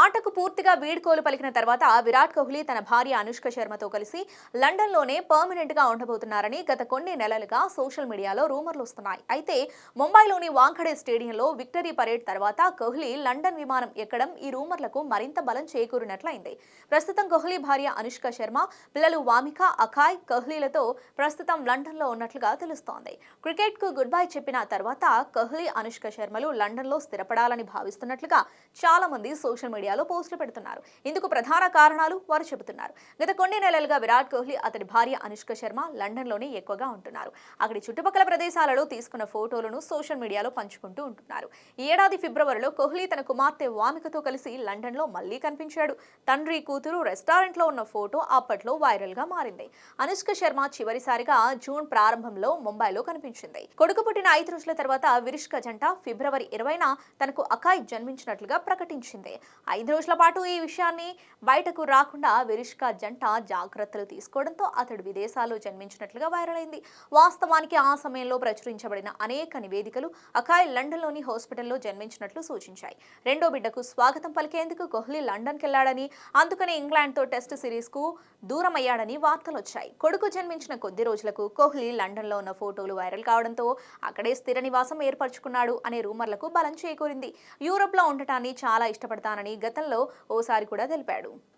ఆటకు పూర్తిగా వీడ్కోలు పలికిన తర్వాత విరాట్ కోహ్లీ తన భార్య అనుష్క శర్మతో కలిసి లండన్లోనే పర్మనెంట్గా ఉండబోతున్నారని గత కొన్ని నెలలుగా సోషల్ మీడియాలో రూమర్లు వస్తున్నాయి. అయితే ముంబైలోని వాంఖడే స్టేడియంలో విక్టరీ పరేడ్ తర్వాత కోహ్లీ లండన్ విమానం ఎక్కడం ఈ రూమర్లకు మరింత బలం చేకూరినట్లయింది. ప్రస్తుతం కోహ్లీ భార్య అనుష్క శర్మ పిల్లలు వామిక అఖాయ్ కోహ్లీలతో ప్రస్తుతం లండన్లో ఉన్నట్లుగా తెలుస్తోంది. క్రికెట్కు గుడ్ బై చెప్పిన తర్వాత కోహ్లీ అనుష్క శర్మలు లండన్లో స్థిరపడాలని భావిస్తున్నట్లుగా చాలామంది సోషల్ మీడియా మీడియాలో పోస్టులు పెడుతున్నారు. ఇందుకు ప్రధాన కారణాలు వారు చెబుతున్నారు. గత కొన్ని నెలలుగా విరాట్ కోహ్లీ అతడి భార్య అనుష్క శర్మ లండన్లోనే ఎక్కువగా ఉంటున్నారు. అక్కడి చుట్టుపక్కల ప్రదేశాలలో తీసుకున్న ఫోటోలను సోషల్ మీడియాలో పంచుకుంటూ ఉంటున్నారు. ఈ ఏడాది ఫిబ్రవరిలో కోహ్లీ తన కుమార్తె వామికతో కలిసి లండన్లో మళ్ళీ కనిపించాడు. తండ్రి కూతురు రెస్టారెంట్లో ఉన్న ఫోటో అప్పట్లో వైరల్గా మారింది. అనుష్క శర్మ చివరిసారిగా జూన్ ప్రారంభంలో ముంబైలో కనిపించింది. కొడుకు పుట్టిన ఐదు రోజుల తర్వాత విరిష్క జంట ఫిబ్రవరి ఇరవైన తనకు అకాయ్ జన్మించినట్లుగా ప్రకటించింది. ఐదు రోజుల పాటు ఈ విషయాన్ని బయటకు రాకుండా విరిష్క జంట జాగ్రత్తలు తీసుకోవడంతో అతడు విదేశాల్లో జన్మించినట్లుగా వైరల్ అయింది. వాస్తవానికి ఆ సమయంలో ప్రచురించబడిన అనేక నివేదికలు అకాయ్ లండన్లోని హాస్పిటల్లో జన్మించినట్లు సూచించాయి. రెండో బిడ్డకు స్వాగతం పలికేందుకు కోహ్లీ లండన్కి వెళ్ళాడని అందుకనే ఇంగ్లాండ్తో టెస్ట్ సిరీస్కు దూరమయ్యాడని వార్తలొచ్చాయి వార్తలు వచ్చాయి. కొడుకు జన్మించిన కొద్ది రోజులకు కోహ్లీ లండన్లో ఉన్న ఫోటోలు వైరల్ కావడంతో అక్కడే స్థిర నివాసం ఏర్పరచుకున్నాడు అనే రూమర్లకు బలం చేకూరింది. యూరోప్లో ఉండటాన్ని చాలా ఇష్టపడతానని గతంలో ఓసారి కూడా తెలిపాడు.